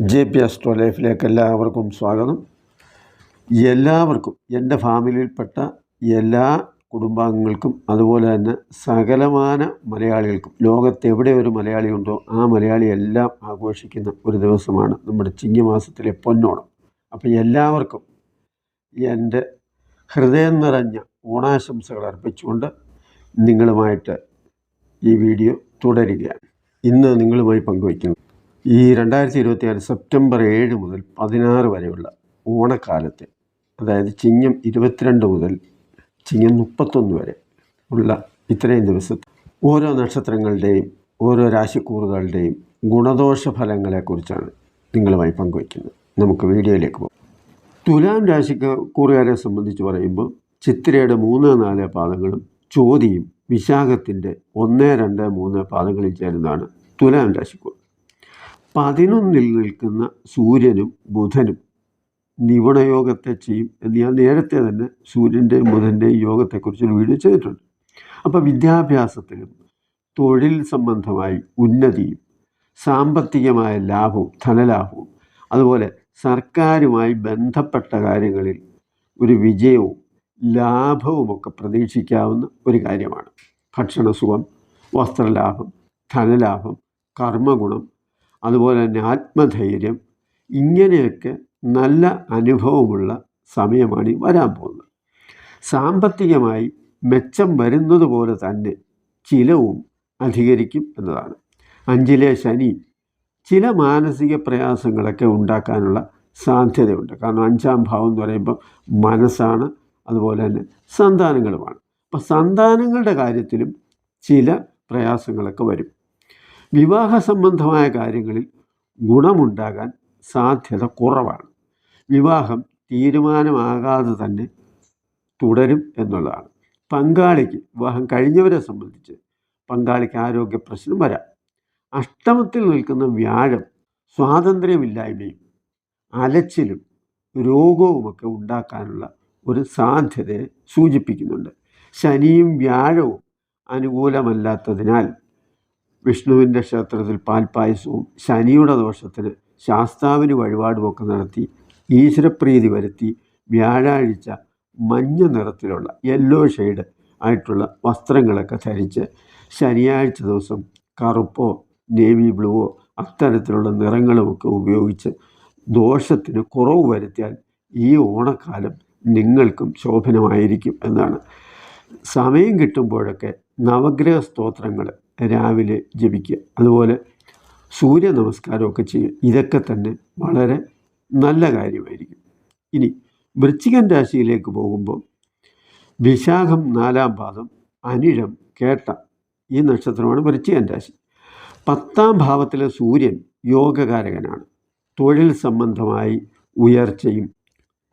J P astro ലൈഫിലേക്ക് എല്ലാവർക്കും സ്വാഗതം. എല്ലാവർക്കും എന്റെ ഫാമിലിയിൽപ്പെട്ട എല്ലാ കുടുംബാംഗങ്ങൾക്കും അതുപോലെ തന്നെ സകലമാന മലയാളികൾക്കും ലോകത്തെവിടെ ഒരു മലയാളി ഉണ്ടോ ആ മലയാളി എല്ലാം ആഘോഷിക്കുന്ന ഒരു ദിവസമാണ് നമ്മുടെ ചിങ്ങമാസത്തിലെ പൊന്നോണം. അപ്പോൾ എല്ലാവർക്കും എന്റെ ഹൃദയം നിറഞ്ഞ ഓണാശംസകൾ അർപ്പിച്ചുകൊണ്ട് നിങ്ങളുമായിട്ട് ഈ വീഡിയോ തുടരുകയാണ്. ഇന്ന് നിങ്ങളുമായി പങ്കുവയ്ക്കുന്നത് ഈ രണ്ടായിരത്തി ഇരുപത്തിയാറ് സെപ്റ്റംബർ ഏഴ് മുതൽ പതിനാറ് വരെയുള്ള ഓണക്കാലത്തെ അതായത് ചിങ്ങം ഇരുപത്തിരണ്ട് മുതൽ ചിങ്ങം മുപ്പത്തൊന്ന് വരെ ഉള്ള ഇത്രയും ദിവസത്തെ ഓരോ നക്ഷത്രങ്ങളുടെയും ഓരോ രാശിക്കൂറുകളുടെയും ഗുണദോഷ ഫലങ്ങളെക്കുറിച്ചാണ് നിങ്ങളുമായി പങ്കുവയ്ക്കുന്നത്. നമുക്ക് വീഡിയോയിലേക്ക് പോകാം. തുലാം രാശിക്ക് കൂറുകാരെ സംബന്ധിച്ച് പറയുമ്പോൾ ചിത്രയുടെ മൂന്ന് നാല് പാദങ്ങളും ചോതിയും വിശാഖത്തിന്റെ ഒന്ന് രണ്ട് മൂന്ന് പാദങ്ങളിൽ ചേരുന്നതാണ് തുലാം രാശിക്കൂർ പതിനൊന്നിൽ നിൽക്കുന്ന സൂര്യനും ബുധനും നിപുണയോഗത്തെ ചെയ്യും എന്ന് ഞാൻ നേരത്തെ തന്നെ സൂര്യന്റെയും ബുധന്റെയും യോഗത്തെക്കുറിച്ചൊരു വീഡിയോ ചെയ്തിട്ടുണ്ട്. അപ്പോൾ വിദ്യാഭ്യാസത്തിലും തൊഴിൽ സംബന്ധമായി ഉന്നതിയും സാമ്പത്തികമായ ലാഭവും ധനലാഭവും അതുപോലെ സർക്കാരുമായി ബന്ധപ്പെട്ട കാര്യങ്ങളിൽ ഒരു വിജയവും ലാഭവുമൊക്കെ പ്രതീക്ഷിക്കാവുന്ന ഒരു കാര്യമാണ്. ഭക്ഷണസുഖം വസ്ത്രലാഭം ധനലാഭം കർമ്മഗുണം അതുപോലെ തന്നെ ആത്മധൈര്യം ഇങ്ങനെയൊക്കെ നല്ല അനുഭവമുള്ള സമയമാണ് ഈ വരാൻ പോകുന്നത്. സാമ്പത്തികമായി മെച്ചം വരുന്നത് പോലെ തന്നെ ചിലവും അധികരിക്കും എന്നതാണ്. അഞ്ചിലെ ശനി ചില മാനസിക പ്രയാസങ്ങളൊക്കെ ഉണ്ടാക്കാനുള്ള സാധ്യതയുണ്ട്. കാരണം അഞ്ചാം ഭാവം എന്ന് പറയുമ്പോൾ മനസ്സാണ് അതുപോലെ തന്നെ സന്താനങ്ങളുമാണ്. അപ്പം സന്താനങ്ങളുടെ കാര്യത്തിലും ചില പ്രയാസങ്ങളൊക്കെ വരും. വിവാഹ സംബന്ധമായ കാര്യങ്ങളിൽ ഗുണമുണ്ടാകാൻ സാധ്യത കുറവാണ്. വിവാഹം തീരുമാനമാകാതെ തന്നെ തുടരും എന്നുള്ളതാണ്. പങ്കാളിക്ക് വിവാഹം കഴിഞ്ഞവരെ സംബന്ധിച്ച് പങ്കാളിക്ക് ആരോഗ്യ പ്രശ്നം വരാം. അഷ്ടമത്തിൽ നിൽക്കുന്ന വ്യാഴം സ്വാതന്ത്ര്യമില്ലായ്മയും അലച്ചിലും രോഗവുമൊക്കെ ഉണ്ടാക്കാനുള്ള ഒരു സാധ്യതയെ സൂചിപ്പിക്കുന്നുണ്ട്. ശനിയും വ്യാഴവും അനുകൂലമല്ലാത്തതിനാൽ വിഷ്ണുവിന്റെ ക്ഷേത്രത്തിൽ പാൽപ്പായസവും ശനിയുടെ ദോഷത്തിന് ശാസ്താവിന് വഴിപാടുമൊക്കെ നടത്തി ഈശ്വരപ്രീതി വരുത്തി വ്യാഴാഴ്ച മഞ്ഞ നിറത്തിലുള്ള യെല്ലോ ഷെയ്ഡ് ആയിട്ടുള്ള വസ്ത്രങ്ങളൊക്കെ ധരിച്ച് ശനിയാഴ്ച ദിവസം കറുപ്പോ നേവി ബ്ലൂവോ അത്തരത്തിലുള്ള നിറങ്ങളുമൊക്കെ ഉപയോഗിച്ച് ദോഷത്തിന് കുറവ് വരുത്തിയാൽ ഈ ഓണക്കാലം നിങ്ങൾക്കും ശോഭനമായിരിക്കും എന്നാണ്. സമയം കിട്ടുമ്പോഴൊക്കെ നവഗ്രഹ സ്തോത്രങ്ങൾ രാവിലെ ജപിക്കുക. അതുപോലെ സൂര്യ നമസ്കാരമൊക്കെ ചെയ്യുക. ഇതൊക്കെ തന്നെ വളരെ നല്ല കാര്യമായിരിക്കും. ഇനി വൃശ്ചികൻ രാശിയിലേക്ക് പോകുമ്പോൾ വിശാഖം നാലാം പാദം അനിഴം കേട്ട ഈ നക്ഷത്രമാണ് വൃശ്ചികൻ രാശി. പത്താം ഭാവത്തിലെ സൂര്യൻ യോഗകാരകനാണ്. തൊഴിൽ സംബന്ധമായി ഉയർച്ചയും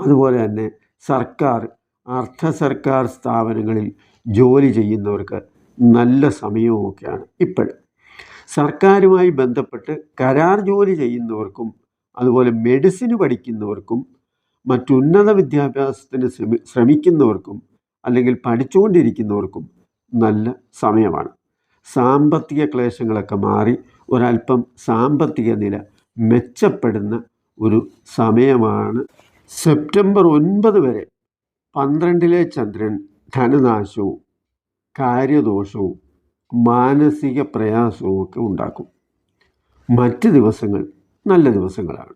അതുപോലെ തന്നെ സർക്കാർ അർദ്ധ സർക്കാർ സ്ഥാപനങ്ങളിൽ ജോലി ചെയ്യുന്നവർക്ക് നല്ല സമയവുമൊക്കെയാണ് ഇപ്പോഴും സർക്കാരുമായി ബന്ധപ്പെട്ട് കരാർ ജോലി ചെയ്യുന്നവർക്കും അതുപോലെ മെഡിസിന് പഠിക്കുന്നവർക്കും മറ്റുന്നത വിദ്യാഭ്യാസത്തിന് ശ്രമി ശ്രമിക്കുന്നവർക്കും അല്ലെങ്കിൽ പഠിച്ചുകൊണ്ടിരിക്കുന്നവർക്കും നല്ല സമയമാണ്. സാമ്പത്തിക ക്ലേശങ്ങളൊക്കെ മാറി ഒരല്പം സാമ്പത്തിക നില മെച്ചപ്പെടുന്ന ഒരു സമയമാണ്. സെപ്റ്റംബർ ഒൻപത് വരെ പന്ത്രണ്ടിലെ ചന്ദ്രൻ ധനനാശവും കാര്യദോഷവും മാനസിക പ്രയാസവും ഒക്കെ ഉണ്ടാക്കും. മറ്റ് ദിവസങ്ങൾ നല്ല ദിവസങ്ങളാണ്.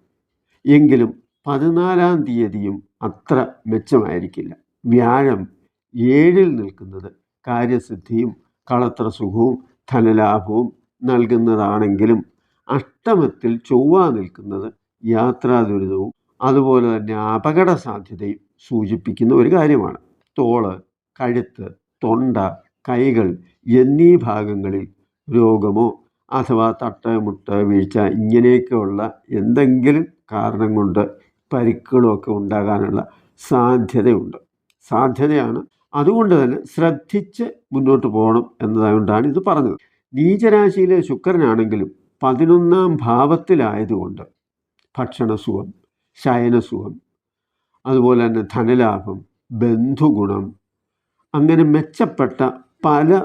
എങ്കിലും പതിനാലാം തീയതിയും അത്ര മെച്ചമായിരിക്കില്ല. വ്യാഴം ഏഴിൽ നിൽക്കുന്നത് കാര്യസിദ്ധിയും കളത്ര സുഖവും ധനലാഭവും നൽകുന്നതാണെങ്കിലും അഷ്ടമത്തിൽ ചൊവ്വ നിൽക്കുന്നത് യാത്രാ ദുരിതവും അതുപോലെ തന്നെ അപകട സാധ്യതയും സൂചിപ്പിക്കുന്ന ഒരു കാര്യമാണ്. തോൾ കഴുത്ത് തൊണ്ട കൈകൾ എന്നീ ഭാഗങ്ങളിൽ രോഗമോ അഥവാ തട്ട മുട്ട വീഴ്ച ഇങ്ങനെയൊക്കെയുള്ള എന്തെങ്കിലും കാരണം കൊണ്ട് പരിക്കുകളൊക്കെ ഉണ്ടാകാനുള്ള സാധ്യതയുണ്ട്. സാധ്യതയാണ്. അതുകൊണ്ട് തന്നെ ശ്രദ്ധിച്ച് മുന്നോട്ട് പോകണം എന്നതുകൊണ്ടാണ് ഇത് പറഞ്ഞത്. നീചരാശിയിലെ ശുക്രനാണെങ്കിലും പതിനൊന്നാം ഭാവത്തിലായതുകൊണ്ട് ഭക്ഷണസുഖം ശയനസുഖം അതുപോലെ തന്നെ ധനലാഭം ബന്ധുഗുണം അങ്ങനെ മെച്ചപ്പെട്ട പല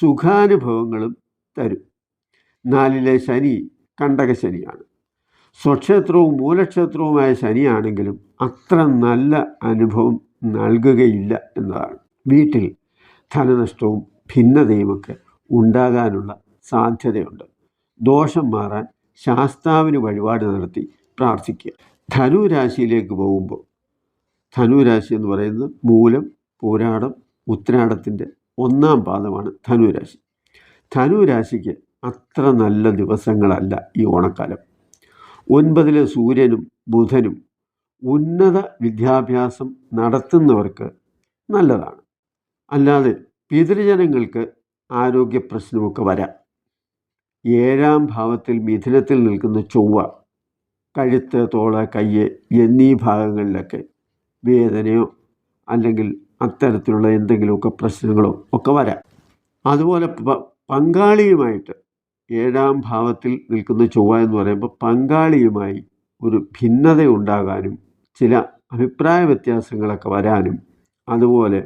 സുഖാനുഭവങ്ങളും തരും. നാലിലെ ശനി കണ്ടക ശനിയാണ്. സ്വക്ഷേത്രവും മൂലക്ഷേത്രവുമായ ശനിയാണെങ്കിലും അത്ര നല്ല അനുഭവം നൽകുകയില്ല എന്നതാണ്. വീട്ടിൽ ധനനഷ്ടവും ഭിന്നതയുമൊക്കെ ഉണ്ടാകാനുള്ള സാധ്യതയുണ്ട്. ദോഷം മാറാൻ ശാസ്താവിന് വഴിപാട് നടത്തി പ്രാർത്ഥിക്കുക. ധനുരാശിയിലേക്ക് പോകുമ്പോൾ ധനുരാശി എന്ന് പറയുന്നത് മൂലം പോരാടം ഉത്രാടത്തിന്റെ ഒന്നാം പാദമാണ് ധനുരാശി. ധനുരാശിക്ക് ധനു രാശിക്ക് അത്ര നല്ല ദിവസങ്ങളല്ല ഈ ഓണക്കാലം. ഒൻപതിലെ സൂര്യനും ബുധനും ഉന്നത വിദ്യാഭ്യാസം നടത്തുന്നവർക്ക് നല്ലതാണ്. അല്ലാതെ പിതൃജനങ്ങൾക്ക് ആരോഗ്യ പ്രശ്നമൊക്കെ വരാം. ഏഴാം ഭാവത്തിൽ മിഥുനത്തിൽ നിൽക്കുന്ന ചൊവ്വ കഴുത്ത് തോള കയ്യ് എന്നീ ഭാഗങ്ങളിലൊക്കെ വേദനയോ അല്ലെങ്കിൽ അത്തരത്തിലുള്ള എന്തെങ്കിലുമൊക്കെ പ്രശ്നങ്ങളോ ഒക്കെ വരാം. അതുപോലെ പങ്കാളിയുമായിട്ട് ഏഴാം ഭാവത്തിൽ നിൽക്കുന്ന ചൊവ്വ എന്ന് പറയുമ്പോൾ പങ്കാളിയുമായി ഒരു ഭിന്നത ഉണ്ടാകാനും ചില അഭിപ്രായ വ്യത്യാസങ്ങളൊക്കെ വരാനും അതുപോലെ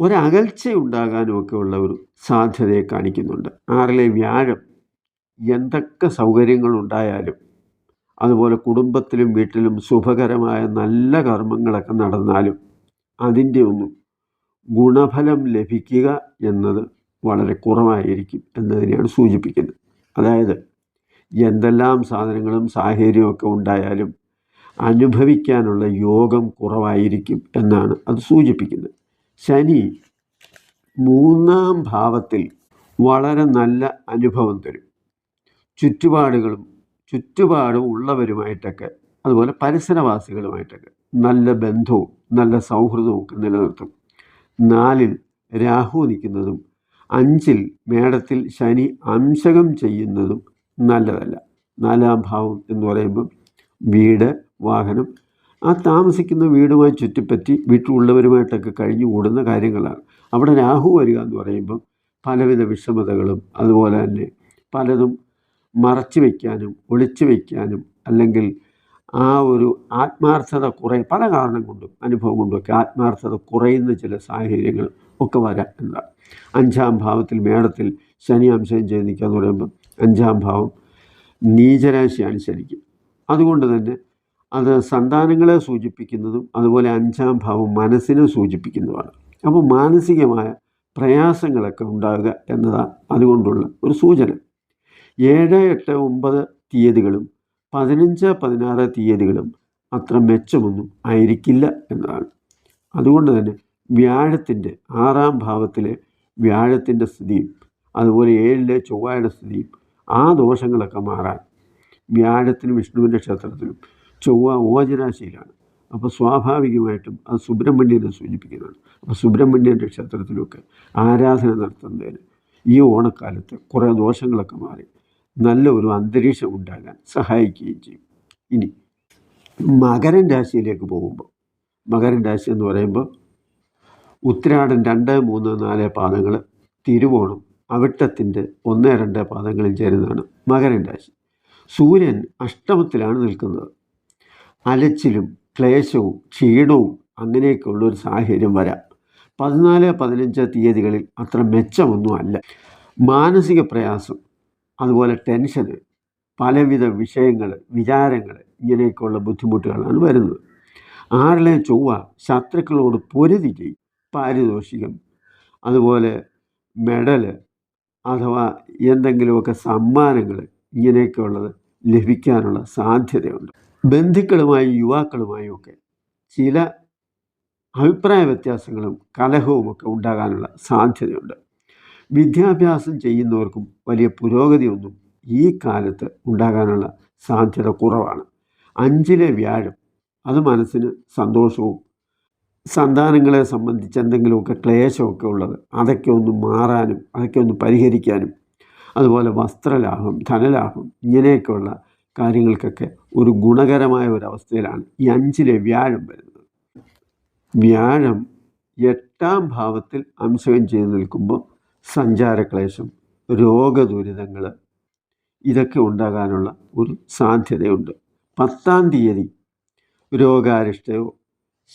ഒരകൽച്ച ഉണ്ടാകാനും ഒക്കെ ഉള്ള ഒരു സാധ്യതയെ കാണിക്കുന്നുണ്ട്. ആറിലെ വ്യാഴം എന്തൊക്കെ സൗകര്യങ്ങളുണ്ടായാലും അതുപോലെ കുടുംബത്തിലും വീട്ടിലും ശുഭകരമായ നല്ല കർമ്മങ്ങളൊക്കെ നടന്നാലും അതിന്റെ ഒന്നും ഗുണഫലം ലഭിക്കുക എന്നത് വളരെ കുറവായിരിക്കും എന്നതിനെയാണ് സൂചിപ്പിക്കുന്നത്. അതായത് എന്തെല്ലാം സാധനങ്ങളും സാഹചര്യമൊക്കെ ഉണ്ടായാലും അനുഭവിക്കാനുള്ള യോഗം കുറവായിരിക്കും എന്നാണ് അത് സൂചിപ്പിക്കുന്നത്. ശനി മൂന്നാം ഭാവത്തിൽ വളരെ നല്ല അനുഭവം തരും. ചുറ്റുപാടുകളും ചുറ്റുപാടും ഉള്ളവരുമായിട്ടൊക്കെ അതുപോലെ പരിസരവാസികളുമായിട്ടൊക്കെ. നല്ല ബന്ധവും നല്ല സൗഹൃദവും ഒക്കെ നിലനിർത്തും. നാലിൽ രാഹു നിൽക്കുന്നതും അഞ്ചിൽ മേടത്തിൽ ശനി അംശകം ചെയ്യുന്നതും നല്ലതല്ല. നാലാം ഭാവം എന്ന് പറയുമ്പം വീട് വാഹനം ആ താമസിക്കുന്ന വീടുമായി ചുറ്റിപ്പറ്റി വീട്ടിലുള്ളവരുമായിട്ടൊക്കെ കഴിഞ്ഞു കൂടുന്ന കാര്യങ്ങളാണ്. അവിടെ രാഹു വരിക എന്ന് പറയുമ്പം പലവിധ വിഷമതകളും അതുപോലെ തന്നെ പലതും മറച്ചു വയ്ക്കാനും ഒളിച്ചു വയ്ക്കാനും അല്ലെങ്കിൽ ആ ഒരു ആത്മാർത്ഥത കുറയും പല കാരണം കൊണ്ടും അനുഭവം കൊണ്ടുമൊക്കെ ആത്മാർത്ഥത കുറയുന്ന ചില സാഹചര്യങ്ങൾ ഒക്കെ വരാം എന്നതാണ് അഞ്ചാം ഭാവത്തിൽ മേടത്തിൽ ശനി അംശം ചെയ്ത് എന്ന് പറയുമ്പം അഞ്ചാം ഭാവം നീചരാശിയാണ് ശനിക്ക്. അതുകൊണ്ട് തന്നെ അത് സന്താനങ്ങളെ സൂചിപ്പിക്കുന്നതും അതുപോലെ അഞ്ചാം ഭാവം മനസ്സിനെ സൂചിപ്പിക്കുന്നതുമാണ്. അപ്പോൾ മാനസികമായ പ്രയാസങ്ങളൊക്കെ ഉണ്ടാകുക എന്നതാണ് അതുകൊണ്ടുള്ള ഒരു സൂചന. ഏഴ് എട്ട് ഒമ്പത് തീയതികളും പതിനഞ്ച് പതിനാറ് തീയതികളും അത്ര മെച്ചമൊന്നും ആയിരിക്കില്ല എന്നതാണ്. അതുകൊണ്ട് തന്നെ വ്യാഴത്തിന്റെ ആറാം ഭാവത്തിലെ വ്യാഴത്തിന്റെ സ്ഥിതിയും അതുപോലെ ഏഴിലെ ചൊവ്വയുടെ സ്ഥിതിയും ആ ദോഷങ്ങളൊക്കെ മാറാൻ വ്യാഴത്തിനും വിഷ്ണുവിന്റെ ക്ഷേത്രത്തിലും ചൊവ്വ ഓജരാശിയിലാണ് അപ്പോൾ സ്വാഭാവികമായിട്ടും അത് സുബ്രഹ്മണ്യനെ സൂചിപ്പിക്കുന്നതാണ്. അപ്പോൾ സുബ്രഹ്മണ്യന്റെ ക്ഷേത്രത്തിലുമൊക്കെ ആരാധന നടത്തുന്നതിന് ഈ ഓണക്കാലത്ത് കുറേ ദോഷങ്ങളൊക്കെ മാറി. നല്ല ഒരു അന്തരീക്ഷം ഉണ്ടാകാൻ സഹായിക്കുകയും ചെയ്യും. ഇനി മകരൻ രാശിയിലേക്ക് പോകുമ്പോൾ മകരൻ രാശി എന്ന് പറയുമ്പോൾ ഉത്രാടൻ രണ്ട് മൂന്ന് നാല് പാദങ്ങൾ തിരുവോണം അവിട്ടത്തിന്റെ ഒന്ന് രണ്ട് പാദങ്ങളിൽ ചേരുന്നതാണ് മകരൻ രാശി. സൂര്യൻ അഷ്ടമത്തിലാണ് നിൽക്കുന്നത്. അലച്ചിലും ക്ലേശവും ക്ഷീണവും അങ്ങനെയൊക്കെയുള്ള ഒരു സാഹചര്യം വരാം. പതിനാല് പതിനഞ്ച് തീയതികളിൽ അത്ര മെച്ചമൊന്നും അല്ല മാനസിക പ്രയാസം അതുപോലെ ടെൻഷന് പലവിധ വിഷയങ്ങൾ വിചാരങ്ങൾ ഇങ്ങനെയൊക്കെയുള്ള ബുദ്ധിമുട്ടുകളാണ് വരുന്നത്. ആറിലെ ചൊവ്വ ശത്രുക്കളോട് പൊരുതി ചെയ്യും പാരിതോഷികം അതുപോലെ മെഡൽ അഥവാ എന്തെങ്കിലുമൊക്കെ സമ്മാനങ്ങൾ ഇങ്ങനെയൊക്കെയുള്ളത് ലഭിക്കാനുള്ള സാധ്യതയുണ്ട്. ബന്ധുക്കളുമായും യുവാക്കളുമായും ഒക്കെ ചില അഭിപ്രായ വ്യത്യാസങ്ങളും കലഹവുമൊക്കെ ഉണ്ടാകാനുള്ള സാധ്യതയുണ്ട്. വിദ്യാഭ്യാസം ചെയ്യുന്നവർക്കും വലിയ പുരോഗതിയൊന്നും ഈ കാലത്ത് ഉണ്ടാകാനുള്ള സാധ്യത കുറവാണ്. അഞ്ചിലെ വ്യാഴം അത് മനസ്സിന് സന്തോഷവും സന്താനങ്ങളെ സംബന്ധിച്ച് എന്തെങ്കിലുമൊക്കെ ക്ലേശമൊക്കെ ഉള്ളത് അതൊക്കെ ഒന്ന് മാറാനും അതൊക്കെ ഒന്ന് പരിഹരിക്കാനും അതുപോലെ വസ്ത്രലാഭം ധനലാഭം ഇങ്ങനെയൊക്കെയുള്ള കാര്യങ്ങൾക്കൊക്കെ ഒരു ഗുണകരമായ ഒരു അവസ്ഥയിലാണ് ഈ അഞ്ചിലെ വ്യാഴം വരുന്നത്. വ്യാഴം എട്ടാം ഭാവത്തിൽ അംശകം ചെയ്തു നിൽക്കുമ്പോൾ സഞ്ചാരക്ലേശം രോഗദുരിതങ്ങൾ ഇതൊക്കെ ഉണ്ടാകാനുള്ള ഒരു സാധ്യതയുണ്ട്. പത്താം തീയതി രോഗാരിഷ്ടയോ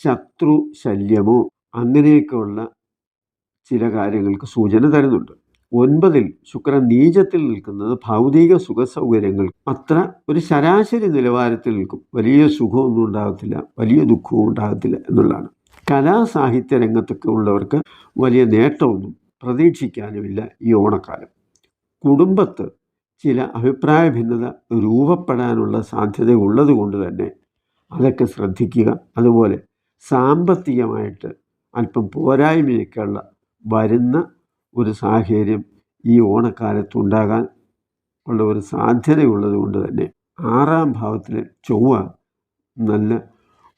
ശത്രു ശല്യമോ അങ്ങനെയൊക്കെയുള്ള ചില കാര്യങ്ങൾക്ക് സൂചന തരുന്നുണ്ട്. ഒൻപതിൽ ശുക്രൻ നീചത്തിൽ നിൽക്കുന്നത് ഭൗതിക സുഖ സൗകര്യങ്ങൾ അത്ര ഒരു ശരാശരി നിലവാരത്തിൽ നിൽക്കും. വലിയ സുഖമൊന്നും ഉണ്ടാകത്തില്ല വലിയ ദുഃഖവും ഉണ്ടാകത്തില്ല എന്നുള്ളതാണ്. കലാസാഹിത്യ രംഗത്തൊക്കെ ഉള്ളവർക്ക് വലിയ നേട്ടമൊന്നും പ്രതീക്ഷിക്കാനുമില്ല ഈ ഓണക്കാലം. കുടുംബത്ത് ചില അഭിപ്രായ ഭിന്നത രൂപപ്പെടാനുള്ള സാധ്യത ഉള്ളതുകൊണ്ട് തന്നെ അതൊക്കെ ശ്രദ്ധിക്കുക. അതുപോലെ സാമ്പത്തികമായിട്ട് അല്പം പോരായ്മയൊക്കെയുള്ള വരുന്ന ഒരു സാഹചര്യം ഈ ഓണക്കാലത്ത് ഉണ്ടാകാൻ ഉള്ള ഒരു സാധ്യതയുള്ളത് കൊണ്ട് തന്നെ ആറാം ഭാവത്തിൽ ചൊവ്വ നല്ല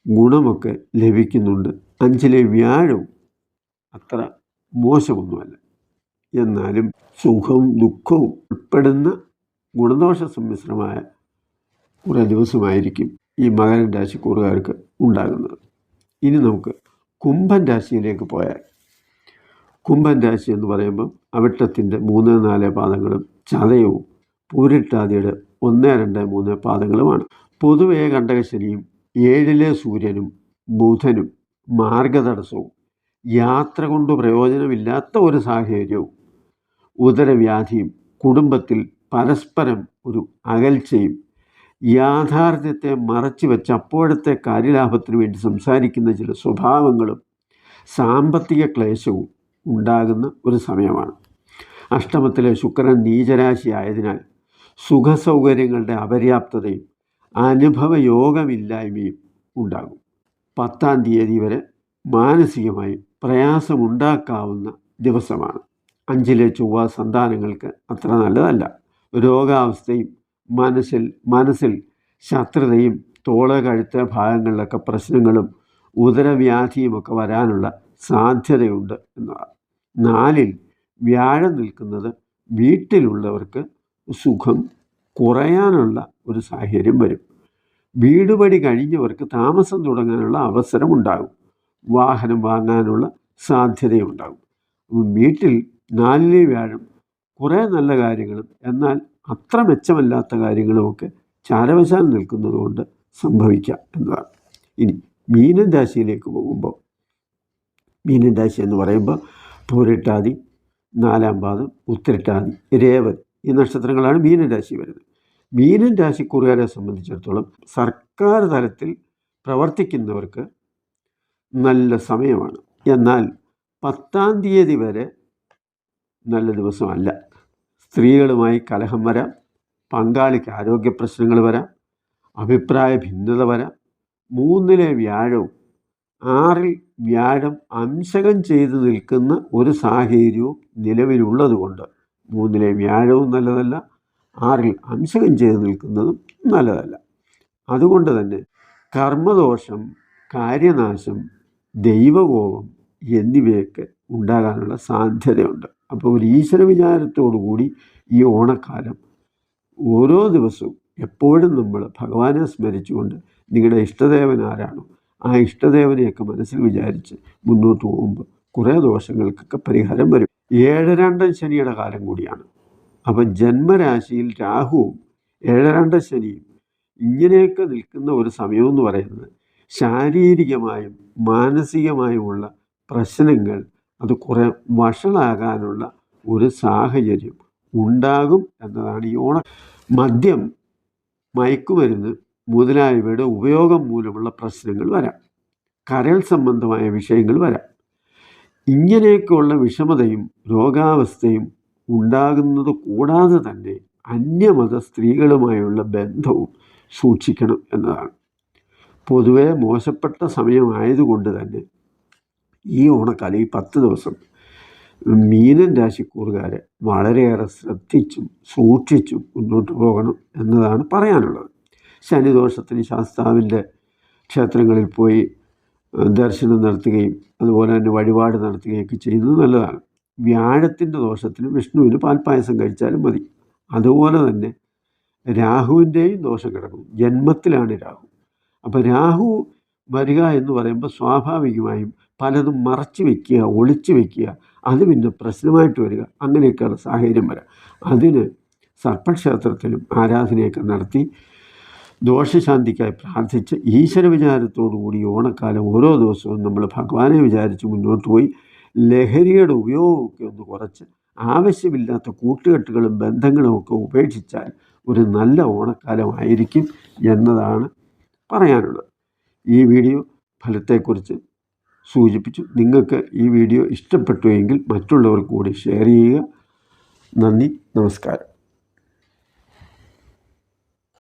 ഗുണമൊക്കെ ലഭിക്കുന്നുണ്ട്. അഞ്ചിലെ വ്യാഴവും അത്ര മോശമൊന്നുമല്ല. എന്നാലും സുഖവും ദുഃഖവും ഉൾപ്പെടുന്ന ഗുണദോഷ സമ്മിശ്രമായ കുറേ ദിവസമായിരിക്കും ഈ മകരൻ രാശിക്കൂറുകാർക്ക് ഉണ്ടാകുന്നത്. ഇനി നമുക്ക് കുംഭൻ രാശിയിലേക്ക് പോയാൽ കുംഭൻ രാശി എന്ന് പറയുമ്പം അവിട്ടത്തിന്റെ മൂന്ന് നാല് പാദങ്ങളും ചതയവും പൂരിട്ടാതിയുടെ ഒന്ന് രണ്ട് മൂന്ന് പാദങ്ങളുമാണ്. പൊതുവേ കണ്ടകശനിയും ഏഴിലെ സൂര്യനും ബുധനും മാർഗതടസ്സവും യാത്ര കൊണ്ട് പ്രയോജനമില്ലാത്ത ഒരു സാഹചര്യവും. ഉദരവ്യാധിയും കുടുംബത്തിൽ പരസ്പരം ഒരു അകൽച്ചയും യാഥാർത്ഥ്യത്തെ മറച്ചു വെച്ച് അപ്പോഴത്തെ കാര്യലാഭത്തിന് വേണ്ടി സംസാരിക്കുന്ന ചില സ്വഭാവങ്ങളും സാമ്പത്തിക ക്ലേശവും ഉണ്ടാകുന്ന ഒരു സമയമാണ്. അഷ്ടമത്തിലെ ശുക്രൻ നീചരാശി ആയതിനാൽ സുഖസൗകര്യങ്ങളുടെ അപര്യാപ്തതയും അനുഭവയോഗമില്ലായ്മയും ഉണ്ടാകും. പത്താം തീയതി വരെ മാനസികമായി പ്രയാസമുണ്ടാക്കാവുന്ന ദിവസമാണ്. അഞ്ചിലെ ചൊവ്വ സന്താനങ്ങൾക്ക് അത്ര നല്ലതല്ല. രോഗാവസ്ഥയും മനസ്സിൽ മനസ്സിൽ ശത്രുതയും തോള കഴുത്ത ഭാഗങ്ങളിലൊക്കെ പ്രശ്നങ്ങളും ഉദരവ്യാധിയുമൊക്കെ വരാനുള്ള സാധ്യതയുണ്ട് എന്നതാണ്. നാലിൽ വ്യാഴം നിൽക്കുന്നത് വീട്ടിലുള്ളവർക്ക് സുഖം കുറയാനുള്ള ഒരു സാഹചര്യം വരും. വീടുപടി കഴിഞ്ഞവർക്ക് താമസം തുടങ്ങാനുള്ള അവസരമുണ്ടാകും. വാഹനം വാങ്ങാനുള്ള സാധ്യതയുണ്ടാകും. അപ്പം വീട്ടിൽ നാലിലെ വ്യാഴം കുറേ നല്ല കാര്യങ്ങളും എന്നാൽ അത്ര മെച്ചമല്ലാത്ത കാര്യങ്ങളുമൊക്കെ ചാരവശാൽ നിൽക്കുന്നതുകൊണ്ട് സംഭവിക്കാം എന്നതാണ്. ഇനി മീനൻ രാശിയിലേക്ക് പോകുമ്പോൾ മീനൻ രാശി എന്ന് പറയുമ്പോൾ പൂരിട്ടാതി നാലാം പാദം ഉത്തരട്ടാതി രേവതി ഈ നക്ഷത്രങ്ങളാണ് മീനൻ രാശി വരുന്നത്. മീനൻ രാശിക്കുറുകാരെ സംബന്ധിച്ചിടത്തോളം സർക്കാർ തലത്തിൽ പ്രവർത്തിക്കുന്നവർക്ക് നല്ല സമയമാണ്. എന്നാൽ പത്താം തീയതി വരെ നല്ല ദിവസമല്ല. സ്ത്രീകളുമായി കലഹം വരാം പങ്കാളിക്ക് ആരോഗ്യ പ്രശ്നങ്ങൾ വരാം അഭിപ്രായ ഭിന്നത വരാം. മൂന്നിലെ വ്യാഴവും ആറിൽ വ്യാഴം അംശകം ചെയ്ത് നിൽക്കുന്ന ഒരു സാഹചര്യവും നിലവിലുള്ളതുകൊണ്ട് മൂന്നിലെ വ്യാഴവും നല്ലതല്ല ആറിൽ അംശകം ചെയ്ത് നിൽക്കുന്നതും നല്ലതല്ല. അതുകൊണ്ട് തന്നെ കർമ്മദോഷം കാര്യനാശം ദൈവകോപം എന്നിവയൊക്കെ ഉണ്ടാകാനുള്ള സാധ്യതയുണ്ട്. അപ്പോൾ ഒരു ഈശ്വര വിചാരത്തോടു കൂടി ഈ ഓണക്കാലം ഓരോ ദിവസവും എപ്പോഴും നമ്മൾ ഭഗവാനെ സ്മരിച്ചുകൊണ്ട് നിങ്ങളുടെ ഇഷ്ടദേവൻ ആരാണോ ആ ഇഷ്ടദേവനെയൊക്കെ മനസ്സിൽ വിചാരിച്ച് മുന്നോട്ട് പോകുമ്പോൾ കുറേ ദോഷങ്ങൾക്കൊക്കെ പരിഹാരം വരും. ഏഴരണ്ടൻ ശനിയുടെ കാലം കൂടിയാണ്. അപ്പം ജന്മരാശിയിൽ രാഹുവും ഏഴരണ്ടൻ ശനിയും ഇങ്ങനെയൊക്കെ നിൽക്കുന്ന ഒരു സമയമെന്ന് പറയുന്നത് ശാരീരികമായും മാനസികമായുമുള്ള പ്രശ്നങ്ങൾ അത് കുറേ വഷളാകാനുള്ള ഒരു സാഹചര്യം ഉണ്ടാകും എന്നതാണ് ഈ ഓണ മദ്യം മയക്കുമരുന്ന് മുതലായവയുടെ ഉപയോഗം മൂലമുള്ള പ്രശ്നങ്ങൾ വരാം. കരൾ സംബന്ധമായ വിഷയങ്ങൾ വരാം. ഇങ്ങനെയൊക്കെയുള്ള വിഷമതയും രോഗാവസ്ഥയും ഉണ്ടാകുന്നത് കൂടാതെ തന്നെ അന്യമത സ്ത്രീകളുമായുള്ള ബന്ധവും സൂക്ഷിക്കണം എന്നതാണ്. പൊതുവെ മോശപ്പെട്ട സമയമായതുകൊണ്ട് തന്നെ ഈ ഓണക്കാലം ഈ പത്ത് ദിവസം മീനൻ രാശിക്കൂറുകാരെ വളരെയേറെ ശ്രദ്ധിച്ചും സൂക്ഷിച്ചും മുന്നോട്ട് പോകണം എന്നതാണ് പറയാനുള്ളത്. ശനിദോഷത്തിന് ശാസ്താവിന്റെ ക്ഷേത്രങ്ങളിൽ പോയി ദർശനം നടത്തുകയും അതുപോലെ തന്നെ വഴിപാട് നടത്തുകയൊക്കെ ചെയ്യുന്നത് നല്ലതാണ്. വ്യാഴത്തിന്റെ ദോഷത്തിന് വിഷ്ണുവിന് പാൽപ്പായസം കഴിച്ചാലും മതി. അതുപോലെ തന്നെ രാഹുവിന്റെയും ദോഷം കിടക്കും. ജന്മത്തിലാണ് രാഹു. അപ്പോൾ രാഹു വരിക എന്ന് പറയുമ്പോൾ സ്വാഭാവികമായും പലതും മറച്ചു വെക്കുക ഒളിച്ചു വെക്കുക. അത് പിന്നെ പ്രശ്നമായിട്ട് വരിക. അങ്ങനെയൊക്കെയുള്ള സാഹചര്യം വരാം അതിന് സർപ്പക്ഷേത്രത്തിലും ആരാധനയൊക്കെ നടത്തി ദോഷശാന്തിക്കായി പ്രാർത്ഥിച്ച് ഈശ്വര വിചാരത്തോടുകൂടി ഓണക്കാലം ഓരോ ദിവസവും നമ്മൾ ഭഗവാനെ വിചാരിച്ച് മുന്നോട്ട് പോയി ലഹരിയുടെ ഉപയോഗമൊക്കെ ഒന്ന് കുറച്ച് ആവശ്യമില്ലാത്ത കൂട്ടുകെട്ടുകളും ബന്ധങ്ങളും ഒക്കെ ഉപേക്ഷിച്ചാൽ ഒരു നല്ല ഓണക്കാലമായിരിക്കും എന്നതാണ് പറയാനുള്ളത്. ഈ വീഡിയോ ഫലത്തെക്കുറിച്ച് സൂചിപ്പിച്ചു. നിങ്ങൾക്ക് ഈ വീഡിയോ ഇഷ്ടപ്പെട്ടു എങ്കിൽ മറ്റുള്ളവർക്ക് കൂടി ഷെയർ ചെയ്യുക. നന്ദി. നമസ്കാരം.